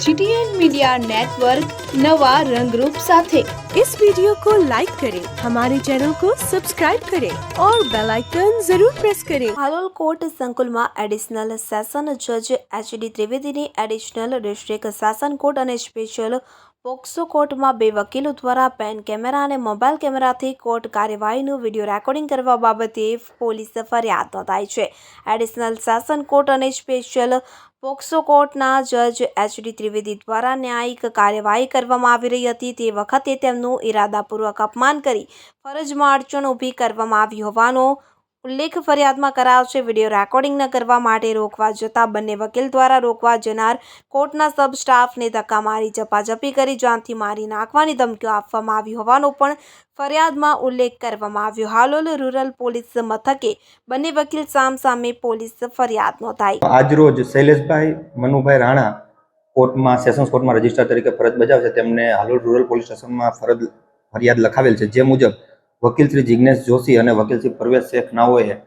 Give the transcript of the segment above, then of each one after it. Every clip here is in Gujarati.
जीटीएन मीडिया नेटवर्क नवा रंग रूप साथे इस वीडियो को लाइक करें हमारे चैनल को सब्सक्राइब करें और बेल आइकन जरूर प्रेस करें હાલોલ કોર્ટ સંકુલમાં એડિશનલ સેશન જજ એચડી ત્રિવેદીની એડિશનલ ડિસ્ટ્રિક્ટ સેશન કોર્ટ અને સ્પેશિયલ પોક્સો કોર્ટમાં બે વકીલો દ્વારા પેન કેમેરા અને મોબાઈલ કેમેરાથી કોર્ટ કાર્યવાહીનું વિડીયો રેકોર્ડિંગ કરવા બાબતે પોલીસ ફરિયાદ નોંધાઈ છે એડિશનલ સેશન કોર્ટ અને સ્પેશિયલ પોક્સો કોર્ટના જજ એચડી ત્રિવેદી દ્વારા ન્યાયિક કાર્યવાહી કરવામાં આવી રહી હતી. તે વખતે તેમનું ઇરાદાપૂર્વક અપમાન કરી ફરજમાં અડચણ ઊભી કરવામાં આવી હોવાનો ઉલ્લેખ ફરિયાદમાં કરાયો છે, વીડિયો રેકોર્ડિંગ ન કરવા માટે રોકવા જતાં બંને વકીલ દ્વારા રોકવા જનાર કોર્ટના સબ સ્ટાફને ધક્કા મારી ઝપાઝપી કરી, જાનથી મારી નાખવાની ધમકીઓ આપવામાં આવી હોવાનો પણ ફરિયાદમાં ઉલ્લેખ કરવામાં આવ્યો. હાલોલ રૂરલ પોલીસ મથકે બંને વકીલ સામસામે પોલીસ ફરિયાદ નોંધાઈ. આજરોજ શૈલેષભાઈ મનુભાઈ રાણા કોર્ટમાં, સેશન્સ કોર્ટમાં રજિસ્ટ્રાર તરીકે ફરજ બજાવશે તેમને હાલોલ રૂરલ પોલીસ સ્ટેશનમાં ફરજ, ફરિયાદ લખાવેલ છે. જે મુજબ વકીલ શ્રી જિજ્ઞેશ જોશી અને વકીલ શ્રી પરવેશ શેખ નાઓએ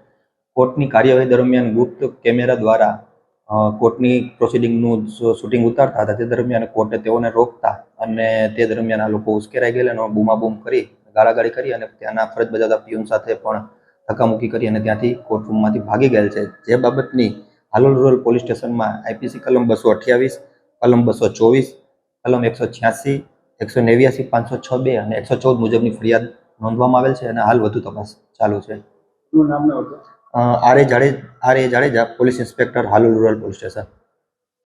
કોર્ટની કાર્યવાહી દરમિયાન ગુપ્ત કેમેરા દ્વારા કોર્ટની પ્રોસિડિંગનું શૂટિંગ ઉતારતા હતા. તે દરમિયાન કોર્ટે તેઓને રોકતા અને તે દરમિયાન આ લોકો ઉશ્કેરાઈ ગયેલા અને બૂમાબૂમ કરી, ગાળાગાળી કરી અને ત્યાંના ફરજ બજાવતા પિયુન સાથે પણ ધક્કામુક્કી કરી અને ત્યાંથી કોર્ટરૂમમાંથી ભાગી ગયેલ છે. જે બાબતની હાલોલ રૂરલ પોલીસ સ્ટેશનમાં આઈપીસી કલમ બસો અઠ્યાવીસ, કલમ બસો ચોવીસ, કલમ એકસો છ્યાસી, એકસો નેવ્યાસી, પાંચસો છ બે અને એકસો ચૌદ મુજબની ફરિયાદ નોંધવામાં આવેલ છે અને હાલ વધુ તપાસ ચાલુ છે. R A Jadeja R A Jadeja police inspector Halol rural police station.